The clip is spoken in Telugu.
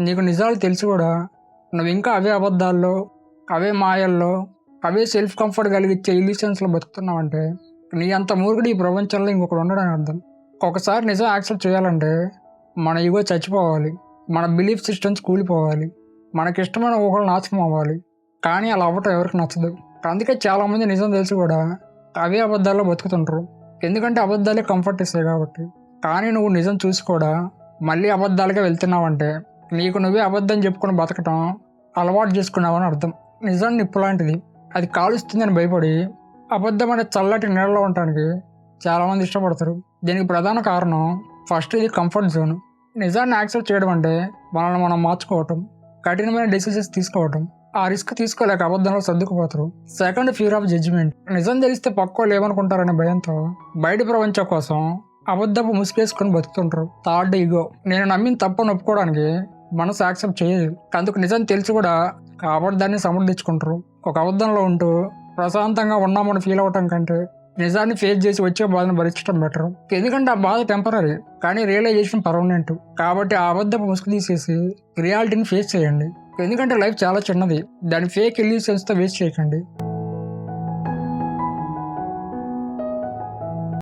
నీకు నిజాలు తెలిసి కూడా. నువ్వు ఇంకా అవే అబద్ధాల్లో అవే మాయల్లో అవే సెల్ఫ్ కంఫర్ట్ కలిగించే ఇల్యూషన్స్లో బతుకుతున్నావంటే నీ అంత మూర్ఖుడు ఈ ప్రపంచంలో ఇంకొకడు ఉండడని అర్థం. ఒకసారి నిజం యాక్సెప్ట్ చేయాలంటే మన ఇగో చచ్చిపోవాలి మన బిలీఫ్ సిస్టమ్స్ కూలిపోవాలి మనకి ఇష్టమైన ఊహలు నాశనం అవ్వాలి. కానీ అలా అవ్వటం ఎవరికి నచ్చదు. అందుకే చాలామంది నిజం తెలిసి కూడా అవే అబద్ధాల్లో బతుకుతుంటారు. ఎందుకంటే అబద్ధాలే కంఫర్ట్ ఇస్తాయి కాబట్టి. కానీ నువ్వు నిజం చూసి కూడా మళ్ళీ అబద్ధాలుగా వెళ్తున్నావంటే నీకు నువ్వే అబద్ధం చెప్పుకొని బతకటం అలవాటు చేసుకున్నావని అర్థం. నిజం నిప్పు లాంటిది. అది కాలుస్తుందని భయపడి అబద్ధం అనే చల్లటి నీళ్ళలో ఉండటానికి చాలామంది ఇష్టపడతారు. దీనికి ప్రధాన కారణం ఫస్ట్ ఇది కంఫర్ట్ జోన్. నిజాన్ని యాక్సెప్ట్ చేయడం అంటే మనల్ని మనం మార్చుకోవటం కఠినమైన డెసిషన్స్ తీసుకోవటం ఆ రిస్క్ తీసుకోలేక అబద్ధంలో సర్దుకుపోతారు. సెకండ్ ఫియర్ ఆఫ్ జడ్జిమెంట్ నిజం తెలిస్తే పక్కో ఏమనుకుంటారనే భయంతో బయట ప్రపంచం కోసం అబద్ధపు ముసుగేసుకొని బతుకుతుంటారు. థర్డ్ ఈగో నేను నమ్మిన తప్పని ఒప్పుకోవడానికి మనసు యాక్సెప్ట్ చేయదు అందుకు నిజం తెలిసి కూడా ఆ అబద్ధాన్ని సమర్థించుకుంటారు. ఒక అబద్ధంలో ఉంటూ ప్రశాంతంగా ఉన్నామని ఫీల్ అవటం కంటే నిజాన్ని ఫేస్ చేసి వచ్చే బాధను భరించడం బెటర్ ఎందుకంటే ఆ బాధ టెంపరీ కానీ రియలైజేషన్ పర్మనెంట్ కాబట్టి ఆ అబద్ధపు ముసుగు తీసేసి రియాలిటీని ఫేస్ చేయండి. ఎందుకంటే లైఫ్ చాలా చిన్నది. దాని ఫేక్ ఇల్యూషన్స్తో వేస్ట్ చేయకండి.